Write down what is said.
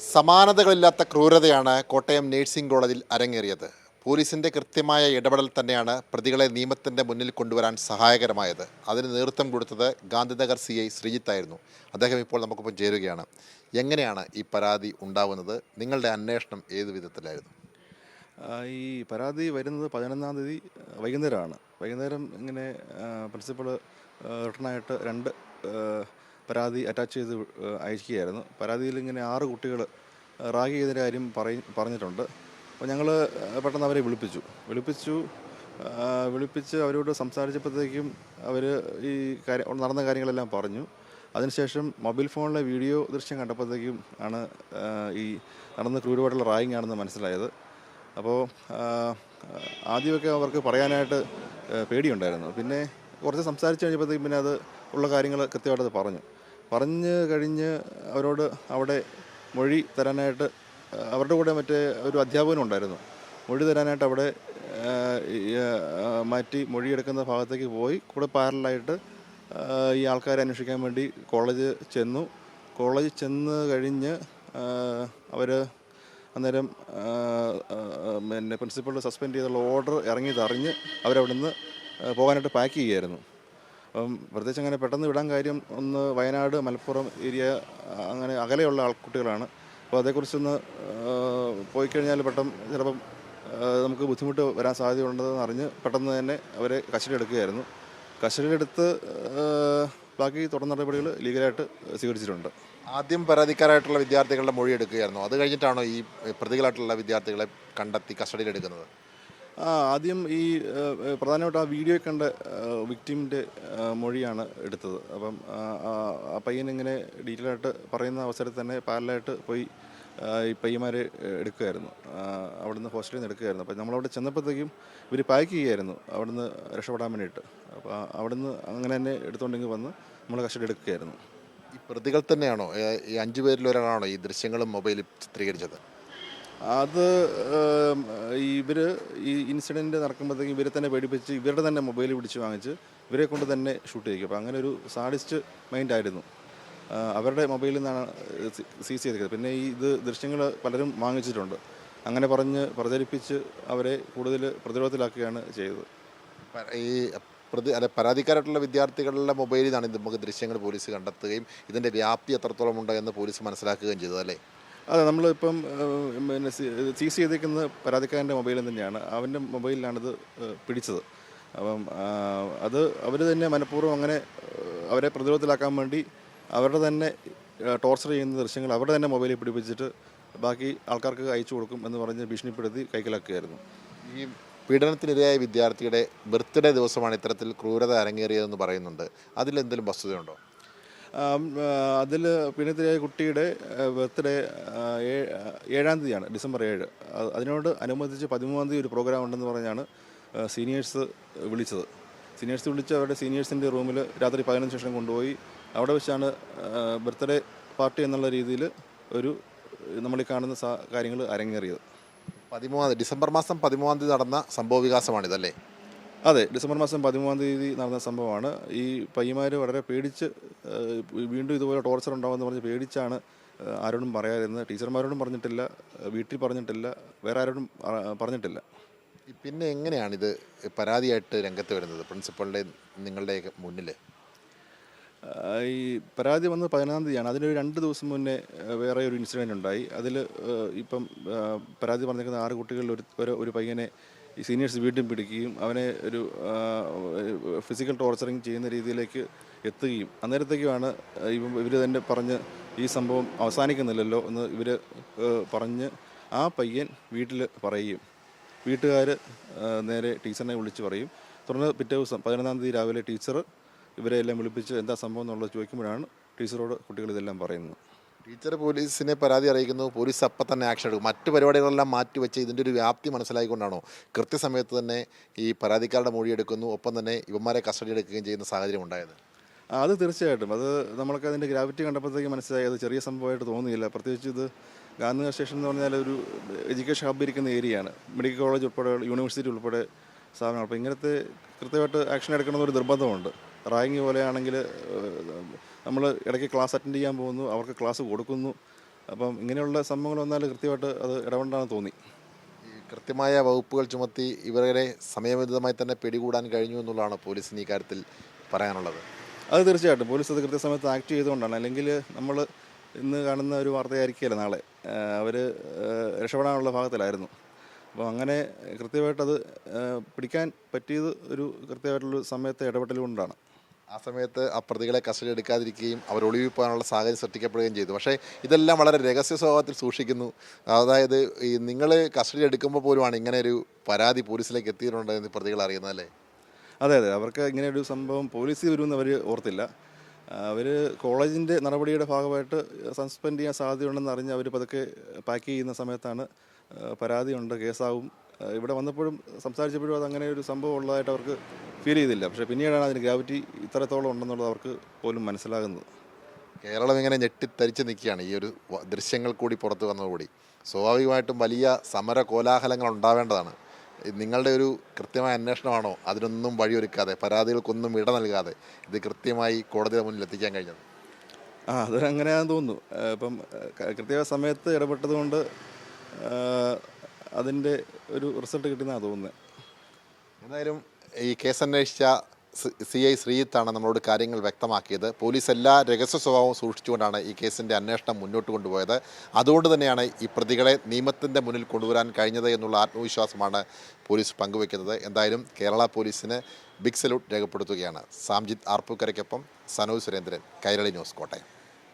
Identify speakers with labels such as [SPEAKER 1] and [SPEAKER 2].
[SPEAKER 1] സമാനതകളില്ലാത്ത ക്രൂരതയാണ് കോട്ടയം നേഴ്സിംഗ് കോളേജിൽ അരങ്ങേറിയത്. പോലീസിന്റെ കൃത്യമായ ഇടപെടൽ തന്നെയാണ് പ്രതികളെ നിയമത്തിന്റെ മുന്നിൽ കൊണ്ടുവരാൻ സഹായകരമായത്. അതിന് നേതൃത്വം കൊടുത്തത് ഗാന്ധിനഗർ സി ഐ ശ്രീജിത്തായിരുന്നു അദ്ദേഹം ഇപ്പോൾ നമുക്കൊപ്പം ചേരുകയാണ്. എങ്ങനെയാണ് ഈ പരാതി ഉണ്ടാവുന്നത്? നിങ്ങളുടെ അന്വേഷണം ഏത് വിധത്തിലായിരുന്നു?
[SPEAKER 2] ഈ പരാതി വരുന്നത് പതിനൊന്നാം തീയതി വൈകുന്നേരമാണ്. വൈകുന്നേരം ഇങ്ങനെ പ്രിൻസിപ്പൾ റിട്ടേണായിട്ട് രണ്ട് പരാതി അറ്റാച്ച് ചെയ്ത് അയക്കുകയായിരുന്നു. പരാതിയിൽ ഇങ്ങനെ ആറ് കുട്ടികൾ റാഗ് ചെയ്തതിന്റെ കാര്യം പറയ പറഞ്ഞിട്ടുണ്ട്. അപ്പോൾ ഞങ്ങൾ പെട്ടെന്ന് അവരെ വിളിപ്പിച്ചു. വിളിപ്പിച്ചു വിളിപ്പിച്ച് അവരോട് സംസാരിച്ചപ്പോഴത്തേക്കും അവർ ഈ കാര്യം നടന്ന കാര്യങ്ങളെല്ലാം പറഞ്ഞു. അതിനുശേഷം മൊബൈൽ ഫോണിലെ വീഡിയോ ദൃശ്യം കണ്ടപ്പോഴത്തേക്കും ആണ് ഈ നടന്ന ക്രൂരമായിട്ടുള്ള റായിങ് ആണെന്ന് മനസ്സിലായത്. അപ്പോൾ ആദ്യമൊക്കെ അവർക്ക് പറയാനായിട്ട് പേടിയുണ്ടായിരുന്നു. പിന്നെ കുറച്ച് സംസാരിച്ച് കഴിഞ്ഞപ്പോഴത്തേക്കും പിന്നെ അത് ഉള്ള കാര്യങ്ങൾ കൃത്യമായിട്ട് അത് പറഞ്ഞു. പറഞ്ഞ് കഴിഞ്ഞ് അവരോട് അവിടെ മൊഴി തരാനായിട്ട് അവരുടെ കൂടെ മറ്റേ ഒരു അധ്യാപകനും ഉണ്ടായിരുന്നു. മൊഴി തരാനായിട്ട് അവിടെ മാറ്റി മൊഴിയെടുക്കുന്ന ഭാഗത്തേക്ക് പോയി. കൂടെ പാരലായിട്ട് ഈ ആൾക്കാരെ അന്വേഷിക്കാൻ വേണ്ടി കോളേജ് ചെന്നു. കോളേജ് ചെന്ന് കഴിഞ്ഞ് അവർ അന്നേരം പിന്നെ പ്രിൻസിപ്പളിൽ സസ്പെൻഡ് ചെയ്തുള്ള ഓർഡർ ഇറങ്ങിയതറിഞ്ഞ് അവരവിടുന്ന് പോകാനായിട്ട് പാക്ക് ചെയ്യുമായിരുന്നു പ്രത്യേകിച്ച് അങ്ങനെ പെട്ടെന്ന് വിടാൻ കാര്യം ഒന്ന് വയനാട് മലപ്പുറം ഏരിയ അങ്ങനെ അകലെയുള്ള ആൾക്കുട്ടികളാണ്. അപ്പോൾ അതേക്കുറിച്ചൊന്ന് പോയി കഴിഞ്ഞാൽ പെട്ടെന്ന് ചിലപ്പം നമുക്ക് ബുദ്ധിമുട്ട് വരാൻ സാധ്യതയുണ്ടെന്ന് അറിഞ്ഞ് പെട്ടെന്ന് തന്നെ അവരെ കസ്റ്റഡി എടുക്കുകയായിരുന്നു. കസ്റ്റഡിയിലെടുത്ത് ബാക്കി തുടർ നടപടികൾ ലീഗലായിട്ട് സ്വീകരിച്ചിട്ടുണ്ട്.
[SPEAKER 1] ആദ്യം പരാതിക്കാരായിട്ടുള്ള വിദ്യാർത്ഥികളുടെ മൊഴി എടുക്കുകയായിരുന്നു. അത് കഴിഞ്ഞിട്ടാണോ ഈ പ്രതികളായിട്ടുള്ള വിദ്യാർത്ഥികളെ കണ്ടെത്തി കസ്റ്റഡിയിൽ എടുക്കുന്നത്?
[SPEAKER 2] ആ ആദ്യം ഈ പ്രധാനമായിട്ട് ആ വീഡിയോ കണ്ട വിക്ടിമിന്റെ മൊഴിയാണ് എടുത്തത്. അപ്പം ആ, പയ്യൻ ഇങ്ങനെ ഡീറ്റെയിൽ ആയിട്ട് പറയുന്ന അവസരത്തിൽ തന്നെ പാരലായിട്ട് പോയി ഈ പയ്യന്മാരെ എടുക്കുമായിരുന്നു അവിടുന്ന് ഹോസ്റ്റലിൽ നിന്ന് എടുക്കുമായിരുന്നു അപ്പം നമ്മളവിടെ ചെന്നപ്പോഴത്തേക്കും ഇവർ പാക്ക് ചെയ്യുമായിരുന്നു അവിടുന്ന് രക്ഷപ്പെടാൻ വേണ്ടിയിട്ട്. അപ്പോൾ അവിടുന്ന് അങ്ങനെ തന്നെ എടുത്തുകൊണ്ടെങ്കിൽ വന്ന് നമ്മൾ കസ്റ്റഡി എടുക്കുകയായിരുന്നു.
[SPEAKER 1] ഈ പ്രതികൾ തന്നെയാണോ? ഈ അഞ്ചു പേരിൽ ഒരാളാണോ ഈ ദൃശ്യങ്ങളും മൊബൈലിൽ ചിത്രീകരിച്ചത്?
[SPEAKER 2] അത് ഇവർ ഈ ഇൻസിഡന്റ് നടക്കുമ്പോഴത്തേക്കും ഇവരെ തന്നെ പേടിപ്പിച്ച് ഇവരുടെ തന്നെ മൊബൈൽ പിടിച്ച് വാങ്ങിച്ച് ഇവരെ കൊണ്ട് തന്നെ ഷൂട്ട് ചെയ്യിക്കും. അപ്പോൾ അങ്ങനെ ഒരു സാഡിസ്റ്റ് മൈൻഡായിരുന്നു അവരുടെ മൊബൈലിൽ നിന്നാണ് സീസ് ചെയ്തിരിക്കുന്നത് പിന്നെ ഈ ഇത് ദൃശ്യങ്ങൾ പലരും വാങ്ങിച്ചിട്ടുണ്ട്. അങ്ങനെ പറഞ്ഞ് പ്രചരിപ്പിച്ച് അവരെ കൂടുതൽ പ്രതിരോധത്തിലാക്കുകയാണ് ചെയ്തത്.
[SPEAKER 1] ഈ പ്രതി അല്ല പരാതിക്കാരായിട്ടുള്ള വിദ്യാർത്ഥികളുടെ മൊബൈലിൽ നിന്നാണ് ഇത് നമുക്ക് ദൃശ്യങ്ങൾ പോലീസ് കണ്ടെത്തുകയും ഇതിന്റെ വ്യാപ്തി എത്രത്തോളം ഉണ്ട് എന്ന് പോലീസ് മനസ്സിലാക്കുകയും ചെയ്തത് അല്ലേ?
[SPEAKER 2] അതെ നമ്മളിപ്പം പിന്നെ സീസ് ചെയ്തേക്കുന്നത് പരാതിക്കാരന്റെ മൊബൈലിൽ തന്നെയാണ്. അവന്റെ മൊബൈലിലാണിത് പിടിച്ചത്. അപ്പം അത് അവർ തന്നെ മനഃപൂർവം അങ്ങനെ അവരെ പ്രതിരോധത്തിലാക്കാൻ വേണ്ടി അവരുടെ തന്നെ ടോർച്ചർ ചെയ്യുന്ന ദൃശ്യങ്ങൾ അവരുടെ തന്നെ മൊബൈലിൽ പിടിപ്പിച്ചിട്ട് ബാക്കി ആൾക്കാർക്ക് അയച്ചു കൊടുക്കും എന്ന് പറഞ്ഞ് ഭീഷണിപ്പെടുത്തി കൈക്കലാക്കുകയായിരുന്നു.
[SPEAKER 1] ഈ പീഡനത്തിനിരയായ വിദ്യാർത്ഥിയുടെ ബർത്ത്ഡേ ദിവസമാണ് ഇത്തരത്തിൽ ക്രൂരത അരങ്ങേറിയതെന്ന് പറയുന്നുണ്ട്. അതിലെന്തെങ്കിലും വസ്തുതയുണ്ടോ?
[SPEAKER 2] അതിൽ പിന്നത്തിലായ കുട്ടിയുടെ ബർത്ത്ഡേ ഏഴാം തീയതിയാണ് ഡിസംബർ ഏഴ്. അതിനോട് അനുബന്ധിച്ച് പതിമൂന്നാം തീയതി ഒരു പ്രോഗ്രാം ഉണ്ടെന്ന് പറഞ്ഞാണ് സീനിയേഴ്സ് വിളിച്ചത്. സീനിയേഴ്സ് വിളിച്ച് അവരുടെ സീനിയേഴ്സിന്റെ റൂമിൽ രാത്രി പതിനഞ്ച് ശേഷം കൊണ്ടുപോയി അവിടെ വെച്ചാണ് ബർത്ത്ഡേ പാർട്ടി എന്നുള്ള രീതിയിൽ ഒരു നമ്മൾ ഈ കാണുന്ന കാര്യങ്ങൾ അരങ്ങേറിയത്.
[SPEAKER 1] പതിമൂന്നാം ഡിസംബർ മാസം പതിമൂന്നാം തീയതി നടന്ന സംഭവ വികാസമാണിതല്ലേ
[SPEAKER 2] അതെ ഡിസംബർ മാസം പതിമൂന്നാം തീയതി നടന്ന സംഭവമാണ്. ഈ പയ്യന്മാർ വളരെ പേടിച്ച് വീണ്ടും ഇതുപോലെ ടോർച്ചർ ഉണ്ടാവുമെന്ന് പറഞ്ഞ് പേടിച്ചാണ് ആരോടും പറയാതിരുന്നത്. ടീച്ചർമാരോടും പറഞ്ഞിട്ടില്ല വീട്ടിൽ പറഞ്ഞിട്ടില്ല വേറെ ആരോടും പറഞ്ഞിട്ടില്ല.
[SPEAKER 1] പിന്നെ എങ്ങനെയാണിത് പരാതിയായിട്ട് രംഗത്ത് വരുന്നത്? പ്രിൻസിപ്പളിന്റെ നിങ്ങളുടെ മുന്നിൽ
[SPEAKER 2] ഈ പരാതി വന്നത് പതിനൊന്നാം തീയതിയാണ്. അതിനൊരു രണ്ട് ദിവസം മുന്നേ വേറെ ഒരു ഇൻസിഡന്റ് ഉണ്ടായി. അതിൽ ഇപ്പം പരാതി പറഞ്ഞിരിക്കുന്ന ആറ് കുട്ടികളിൽ ഒരു- ഒരു പയ്യനെ ഈ സീനിയേഴ്സ് വീണ്ടും പിടിക്കുകയും അവനെ ഒരു ഫിസിക്കൽ ടോർച്ചറിങ് ചെയ്യുന്ന രീതിയിലേക്ക് എത്തുകയും അന്നേരത്തേക്കുമാണ് ഇവ ഇവർ തന്നെ പറഞ്ഞ് ഈ സംഭവം അവസാനിക്കുന്നില്ലല്ലോ എന്ന് ഇവർ പറഞ്ഞ് ആ പയ്യൻ വീട്ടിൽ പറയുകയും വീട്ടുകാർ നേരെ ടീച്ചറിനെ വിളിച്ച് പറയും. തുടർന്ന് പിറ്റേ ദിവസം പതിനൊന്നാം തീയതി രാവിലെ ടീച്ചർ ഇവരെ എല്ലാം വിളിപ്പിച്ച് എന്താ സംഭവം എന്നുള്ളത് ചോദിക്കുമ്പോഴാണ് ടീച്ചറോട് കുട്ടികൾ ഇതെല്ലാം പറയുന്നത്.
[SPEAKER 1] ടീച്ചർ പോലീസിനെ പരാതി അറിയിക്കുന്നു. പോലീസ് അപ്പം തന്നെ ആക്ഷൻ എടുക്കും. മറ്റു പരിപാടികളെല്ലാം മാറ്റിവെച്ച് ഇതിന്റെ ഒരു വ്യാപ്തി മനസ്സിലായിക്കൊണ്ടാണോ? കൃത്യസമയത്ത് തന്നെ ഈ പരാതിക്കാരുടെ മൊഴിയെടുക്കുന്നു ഒപ്പം തന്നെ ഇവന്മാരെ കസ്റ്റഡി എടുക്കുകയും ചെയ്യുന്ന സാഹചര്യം ഉണ്ടായത്.
[SPEAKER 2] അത് തീർച്ചയായിട്ടും. അത് നമ്മൾക്ക് അതിന്റെ ഗ്രാവിറ്റി കണ്ടപ്പോഴത്തേക്ക് മനസ്സിലായി. അത് ചെറിയ സംഭവമായിട്ട് തോന്നിയില്ല. പ്രത്യേകിച്ച് ഇത് ഗാന്ധിനഗർ സ്റ്റേഷൻ എന്ന് പറഞ്ഞാൽ ഒരു എഡ്യൂക്കേഷൻ ഹബ് ഇരിക്കുന്ന ഏരിയയാണ് മെഡിക്കൽ കോളേജ് ഉൾപ്പെടെ യൂണിവേഴ്സിറ്റി ഉൾപ്പെടെ സ്ഥാപനങ്ങൾ അപ്പോൾ ഇങ്ങനത്തെ കൃത്യമായിട്ട് ആക്ഷൻ എടുക്കണമെന്നൊരു നിർബന്ധമുണ്ട്. റാങ്കിങ് പോലെയാണെങ്കിൽ നമ്മൾ ഇടയ്ക്ക് ക്ലാസ് അറ്റൻഡ് ചെയ്യാൻ പോകുന്നു അവർക്ക് ക്ലാസ് കൊടുക്കുന്നു. അപ്പം ഇങ്ങനെയുള്ള സംഭവങ്ങൾ വന്നാൽ കൃത്യമായിട്ട് അത് ഇടപെടാണെന്ന് തോന്നി.
[SPEAKER 1] കൃത്യമായ വകുപ്പുകൾ ചുമത്തി ഇവരെ സമയബന്ധിതമായി തന്നെ പിടികൂടാൻ കഴിഞ്ഞു എന്നുള്ളതാണ് പോലീസിന് ഈ കാര്യത്തിൽ പറയാനുള്ളത്.
[SPEAKER 2] അത് തീർച്ചയായിട്ടും. പോലീസ് അത് കൃത്യസമയത്ത് ആക്ട് ചെയ്തുകൊണ്ടാണ്. അല്ലെങ്കിൽ നമ്മൾ ഇന്ന് കാണുന്ന ഒരു വാർത്തയായിരിക്കില്ല നാളെ. അവർ രക്ഷപ്പെടാനുള്ള ഭാഗത്തിലായിരുന്നു. അപ്പോൾ അങ്ങനെ കൃത്യമായിട്ടത് പിടിക്കാൻ പറ്റിയത് ഒരു കൃത്യമായിട്ടുള്ള സമയത്തെ ഇടപെടൽ കൊണ്ടാണ്
[SPEAKER 1] ആ സമയത്ത് ആ പ്രതികളെ കസ്റ്റഡി എടുക്കാതിരിക്കുകയും അവർ ഒളിവിൽ പോകാനുള്ള സാഹചര്യം സൃഷ്ടിക്കപ്പെടുകയും ചെയ്തു. പക്ഷേ ഇതെല്ലാം വളരെ രഹസ്യ സ്വഭാവത്തിൽ സൂക്ഷിക്കുന്നു. അതായത് ഈ നിങ്ങൾ കസ്റ്റഡി എടുക്കുമ്പോൾ പോലുമാണ് ഇങ്ങനെ ഒരു പരാതി പോലീസിലേക്ക് എത്തിയിട്ടുണ്ട് എന്ന് പ്രതികൾ അറിയുന്നത് അല്ലേ?
[SPEAKER 2] അതെ അതെ. അവർക്ക് ഇങ്ങനെ ഒരു സംഭവം പോലീസ് വരുമെന്ന് അവർ ഓർത്തില്ല. അവർ കോളേജിന്റെ നടപടിയുടെ ഭാഗമായിട്ട് സസ്പെൻഡ് ചെയ്യാൻ സാധ്യതയുണ്ടെന്ന് അറിഞ്ഞ് അവർ പതുക്കെ പാക്ക് ചെയ്യുന്ന സമയത്താണ് പരാതിയുണ്ട് കേസാവും. ഇവിടെ വന്നപ്പോഴും സംസാരിച്ചപ്പോഴും അത് അങ്ങനെ ഒരു സംഭവം ഉള്ളതായിട്ട് അവർക്ക് ഫീൽ ചെയ്തില്ല. പക്ഷേ പിന്നീടാണ് അതിന് ഗ്രാവിറ്റി ഇത്രത്തോളം ഉണ്ടെന്നുള്ളത് അവർക്ക് പോലും മനസ്സിലാകുന്നത്.
[SPEAKER 1] കേരളം ഇങ്ങനെ ഞെട്ടിത്തരിച്ച് നിൽക്കുകയാണ്. ഈ ഒരു ദൃശ്യങ്ങൾ കൂടി പുറത്തു വന്നതുകൂടി സ്വാഭാവികമായിട്ടും വലിയ സമര കോലാഹലങ്ങൾ ഉണ്ടാവേണ്ടതാണ്. നിങ്ങളുടെ ഒരു കൃത്യമായ അന്വേഷണമാണോ? അതിനൊന്നും വഴിയൊരുക്കാതെ പരാതികൾക്കൊന്നും ഇട നൽകാതെ ഇത് കൃത്യമായി കോടതിയുടെ മുന്നിൽ എത്തിക്കാൻ കഴിഞ്ഞത്?
[SPEAKER 2] ആ അത് അങ്ങനെയാണെന്ന് തോന്നുന്നു. ഇപ്പം കൃത്യമായ സമയത്ത് ഇടപെട്ടത് കൊണ്ട് അതിന്റെ ഒരു റിസൾട്ട് കിട്ടുന്നതാണ് തോന്നുന്നത്.
[SPEAKER 1] എന്തായാലും ഈ കേസ് അന്വേഷിച്ച സി ഐ ശ്രീജിത്താണ് നമ്മളോട് കാര്യങ്ങൾ വ്യക്തമാക്കിയത്. പോലീസ് എല്ലാ രഹസ്യ സ്വഭാവവും സൂക്ഷിച്ചുകൊണ്ടാണ് ഈ കേസിന്റെ അന്വേഷണം മുന്നോട്ട് കൊണ്ടുപോയത്. അതുകൊണ്ട് തന്നെയാണ് ഈ പ്രതികളെ നിയമത്തിന്റെ മുന്നിൽ കൊണ്ടുവരാൻ കഴിഞ്ഞത് എന്നുള്ള ആത്മവിശ്വാസമാണ് പോലീസ് പങ്കുവയ്ക്കുന്നത്. എന്തായാലും കേരള പോലീസിന് ബിഗ് സല്യൂട്ട് രേഖപ്പെടുത്തുകയാണ്. സാംജിത്ത് ആർപ്പൂക്കരയ്ക്കൊപ്പം സനോജ് സുരേന്ദ്രൻ കൈരളി ന്യൂസ് കോട്ടയം.